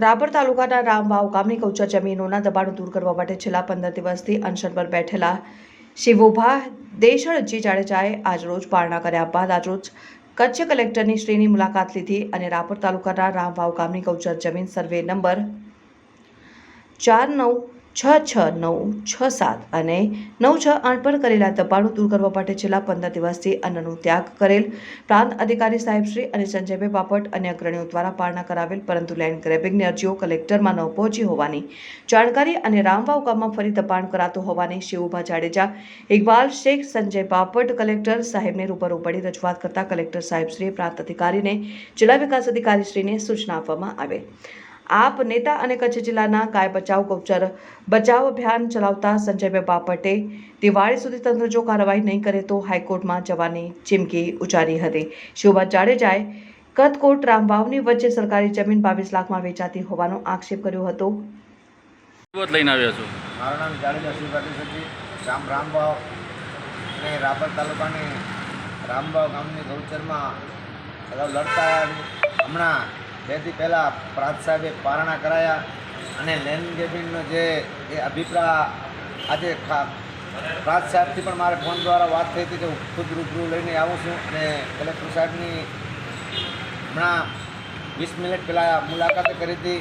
રાપર તાલુકાના રામવાવ ગામની કૌચર જમીનોના દબાણો દૂર કરવા માટે છેલ્લા પંદર દિવસથી અનશન પર બેઠેલા શિવોભા દેશળજી જાડેજાએ આજરોજ પારણા કર્યા બાદ આજરોજ કચ્છ કલેક્ટરની શ્રીની મુલાકાત લીધી અને રાપર તાલુકાના રામવાવ ગામની કૌચર જમીન સર્વે નંબર ચાર નવ છ છ નવ છ સાત અને નવ છ આઠ પર કરેલા દબાણો દૂર કરવા માટે છેલ્લા પંદર દિવસથી અન્નનો ત્યાગ કરેલ. પ્રાંત અધિકારી સાહેબશ્રી અને સંજયભાઈ બાપટ અને અગ્રણીઓ દ્વારા પારણા કરાવેલ, પરંતુ લેન્ડ ગ્રેબિંગની અરજીઓ કલેક્ટરમાં ન પહોંચી હોવાની જાણકારી અને રામવાવ ગામમાં ફરી દબાણ કરાતું હોવાની શિવભા જાડેજા, ઇકબાલ શેખ, સંજય બાપટ, કલેક્ટર સાહેબને રૂબરૂ પડી રજૂઆત કરતા કલેક્ટર સાહેબશ્રીએ પ્રાંત અધિકારીને, જિલ્લા વિકાસ અધિકારીશ્રીને સૂચના આપવામાં આવેલ આપ નેતા અને કચ્છ જિલ્લાના ગાય બચાવ ગૌચર બચાવ અભિયાન ચલાવતા સંજયભાઈ બાપટે દિવાળી સુધી તંત્ર જો કાર્યવાહી નહીં કરે તો હાઈકોર્ટમાં જવાની ચીમકી ઉચ્ચારી હતી. શોભા જાડેજાએ કથકોટ રામવાવની વચ્ચે સરકારી જમીન બાવીસ લાખમાં વેચાતી હોવાનો આક્ષેપ કર્યો હતો. લઈને આવ્યા છું? મારું નામ જાડેજા શિવભાઈ રામ રામભાવ અને રાપર તાલુકાની રામભાવ ગામની ગૌચરમાં અગાઉ લડતા હમણાં દી પહેલાં પ્રાંત સાહેબે પારણા કરાયા અને લેન્ડ ગેબિંગનો જે એ અભિપ્રાય આજે પ્રાંત સાહેબથી પણ મારે ફોન દ્વારા વાત થઈ હતી કે હું ખુદ રૂબરૂ લઈને આવું છું અને કલેક્ટર સાહેબની હમણાં વીસ મિનિટ પહેલાં મુલાકાત કરી હતી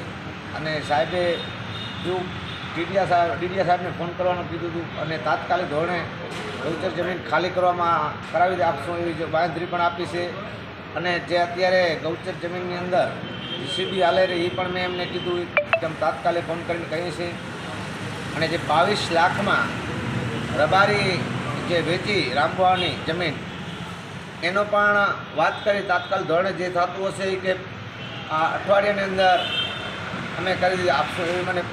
અને સાહેબે જો ડીડીયા સાહેબ, ડીડીયા સાહેબને ફોન કરવાનું કીધું હતું અને તાત્કાલિક ધોરણે ગૌચર જમીન ખાલી કરવામાં કરાવી આપશું એવી જો પણ આપી છે અને જે અત્યારે ગૌચર જમીનની અંદર જીસીબી હાલે રહી એ પણ મેં એમને કીધું એકદમ તાત્કાલિક ફોન કરીને કહીએ છે અને જે બાવીસ લાખમાં રબારી જે વેચી રામભવાની જમીન, એનો પણ વાત કરી તાત્કાલિક ધોરણે જે થતું હશે એ કે આ અઠવાડિયાની અંદર અમે કરી આપશું એવી મને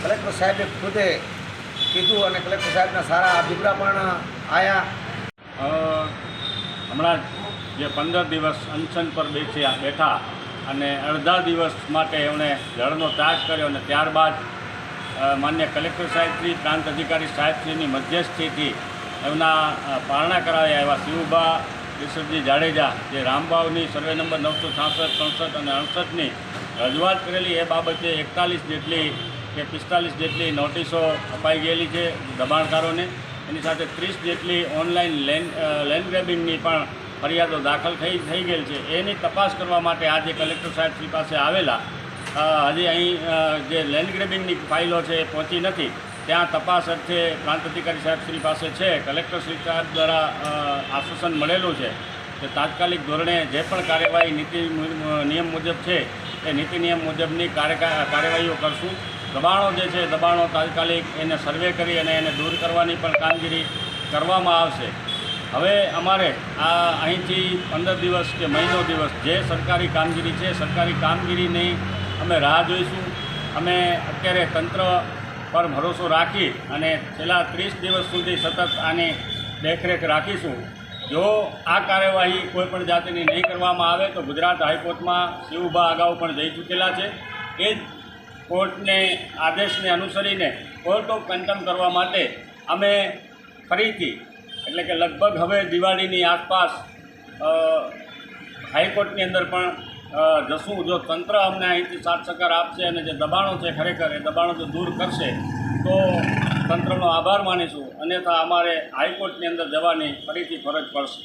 કલેક્ટર સાહેબે ખુદે કીધું અને કલેક્ટર સાહેબના સારા અભિપ્રાય પણ આવ્યા હમણાં જે પંદર દિવસ અનશન પર બેઠ્યા બેઠા અને અડધા દિવસ માટે એમણે જળનો ત્યાગ કર્યો અને ત્યારબાદ માન્ય કલેક્ટર સાહેબશ્રી, પ્રાંત અધિકારી સાહેબશ્રીની મધ્યસ્થીથી એમના પારણા કરાવ્યા એવા શિવભા, કેશવજી જાડેજા, જે રામબાવની સર્વે નંબર નવસો છાસઠ, સડસઠ અને અડસઠની રજૂઆત કરેલી, એ બાબતે એકતાલીસ જેટલી કે પિસ્તાલીસ જેટલી નોટિસો અપાઈ ગયેલી છે દબાણકારોને. એની સાથે ત્રીસ જેટલી ઓનલાઈન લેન્ડ લેન્ડ ગ્રેબિંગની પણ ફરિયાદો દાખલ થઈ થઈ ગયેલ છે. એની તપાસ કરવા માટે આજે કલેક્ટર સાહેબ શ્રી પાસે આવેલા. હજી અહીં જે લેન્ડ ગ્રેબિંગની ફાઇલો છે એ પહોંચી નથી. ત્યાં તપાસ અર્થે પ્રાંત અધિકારી સાહેબ શ્રી પાસે છે. કલેક્ટર શ્રી સાહેબ દ્વારા આશ્વાસન મળેલું છે કે તાત્કાલિક ધોરણે જે પણ કાર્યવાહી નીતિ નિયમ મુજબ છે, એ નીતિ નિયમ મુજબની કાર્યવાહીઓ કરશું. દબાણો જે છે, દબાણો તાત્કાલિક એને સર્વે કરી અને એને દૂર કરવાની પણ કામગીરી કરવામાં આવશે. હવે અમારે આ અહીંથી પંદર દિવસ કે મહિનો દિવસ જે સરકારી કામગીરી છે, સરકારી કામગીરીની અમે રાહ જોઈશું. અમે અત્યારે તંત્ર પર ભરોસો રાખી અને છેલ્લા ત્રીસ દિવસ સુધી સતત આની દેખરેખ રાખીશું. જો આ કાર્યવાહી કોઈપણ જાતિની નહીં કરવામાં આવે તો ગુજરાત હાઈકોર્ટમાં શિવભા અગાઉ પણ જઈ ચૂકેલા છે. એ જ કોર્ટને આદેશને અનુસરીને કોર્ટ ઓફ કન્ટમ કરવા માટે અમે ફરીથી એટલે કે લગભગ હવે દિવાળીની આસપાસ હાઈકોર્ટની અંદર પણ જશું. જો તંત્ર અમને અહીંથી સાત સહકાર આપશે અને જે દબાણો છે ખરેખર, એ દબાણો જો દૂર કરશે, તો તંત્રનો આભાર માનીશું. અન્યથા અમારે હાઈકોર્ટની અંદર જવાની ફરીથી ફરજ પડશે.